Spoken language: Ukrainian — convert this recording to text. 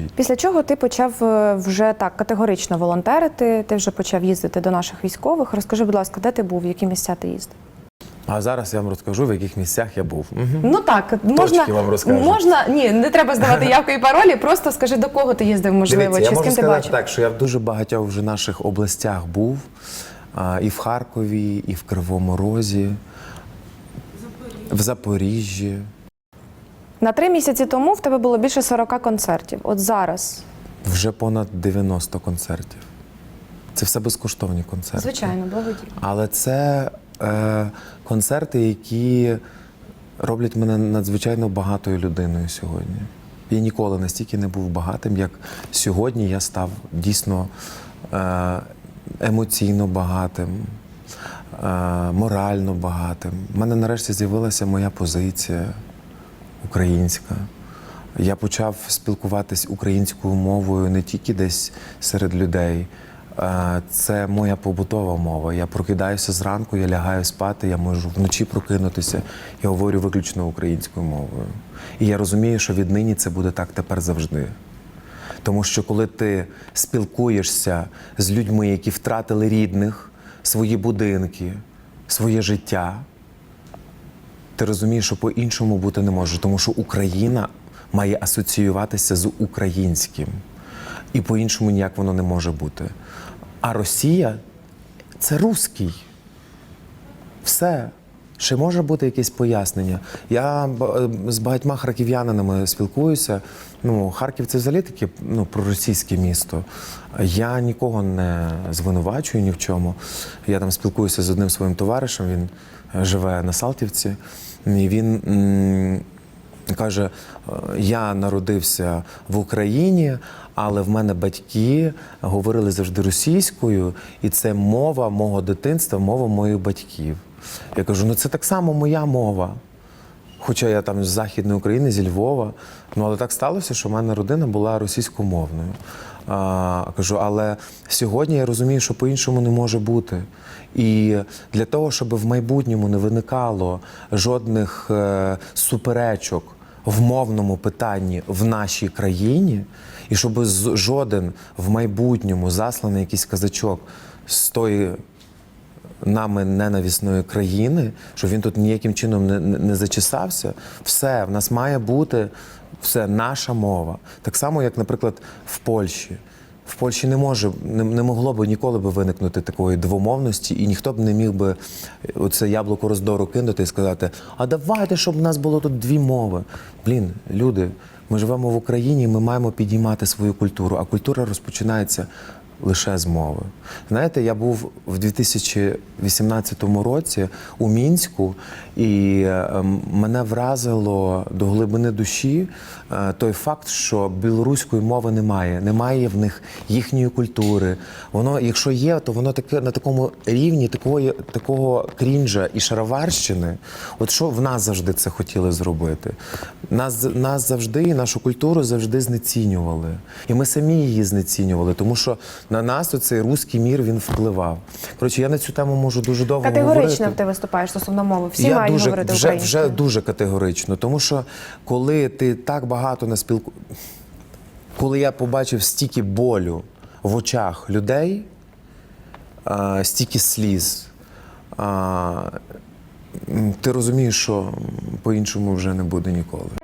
допоможіть. Після чого ти почав е, вже так категорично волонтерити, ти вже почав їздити до наших військових. Розкажи, будь ласка, де ти був, в які місця ти їздив? А зараз я вам розкажу, в яких місцях я був. Ну так, можна, вам розкажу. можна, ні, не треба здавати явки і паролі, просто скажи, до кого ти їздив, можливо, Дивіться, я чи з можу ким ти бачив. так, що я в дуже багатьох вже наших областях був. А, і в Харкові, і в Кривому Розі, в Запоріжжі. На три місяці тому в тебе було більше 40 концертів. От зараз, Вже понад 90 концертів. Це все безкоштовні концерти. звичайно, благодійно. Але це е, концерти, які роблять мене надзвичайно багатою людиною сьогодні. Я ніколи настільки не був багатим, як сьогодні я став дійсно е, емоційно багатим, е, морально багатим. У мене нарешті з'явилася моя позиція українська. Я почав спілкуватись українською мовою не тільки десь серед людей. Це моя побутова мова. Я прокидаюся зранку, я лягаю спати, я можу вночі прокинутися. Я говорю виключно українською мовою. І я розумію, що віднині це буде так тепер завжди. Тому що коли ти спілкуєшся з людьми, які втратили рідних, свої будинки, своє життя, ти розумієш, що по-іншому бути не може, тому що Україна має асоціюватися з українським. І по-іншому ніяк воно не може бути. А Росія це руський. Все. Ще може бути якесь пояснення. Я з багатьма харків'янинами спілкуюся. Ну, Харків це взагалі таке ну, проросійське місто. Я нікого не звинувачую ні в чому. Я там спілкуюся з одним своїм товаришем, він е, живе на Салтівці. І він каже: «Е, я народився в Україні, але в мене батьки говорили завжди російською, і це мова мого дитинства, мова моїх батьків. Я кажу, ну це так само моя мова. Хоча я там з Західної України, зі Львова. Ну але так сталося, що в мене родина була російськомовною. А, кажу, але сьогодні я розумію, що по-іншому не може бути. І для того, щоб в майбутньому не виникало жодних е, суперечок в мовному питанні в нашій країні, і щоб жоден в майбутньому засланий якийсь казачок з тої нами ненависної країни, щоб він тут ніяким чином не, не зачесався. Все, в нас має бути все наша мова. Так само, як, наприклад, в Польщі. В Польщі не може, не, не могло би ніколи би виникнути такої двомовності, і ніхто б не міг би оце яблуко роздору кинути і сказати: а давайте, щоб в нас було тут дві мови. Блін, люди, ми живемо в Україні, ми маємо підіймати свою культуру, а культура розпочинається лише з мови. Знаєте, я був в 2018 році у Мінську, і е, мене вразило до глибини душі е, той факт, що білоруської мови немає, немає в них їхньої культури. Воно, якщо є, то воно таке на такому рівні такої, такого крінжа і шароварщини. От що в нас завжди це хотіли зробити? Нас, нас завжди, і нашу культуру завжди знецінювали. І ми самі її знецінювали, тому що на нас оцей руський мір він впливав. Коротше, я на цю тему можу дуже довго Категорично говорити. ти виступаєш стосовно мови. Всі я мають дуже, говорити вже, вже дуже категорично, тому що коли ти так багато на спілку... коли я побачив стільки болю в очах людей, а, стільки сліз, а, ти розумієш, що по-іншому вже не буде ніколи.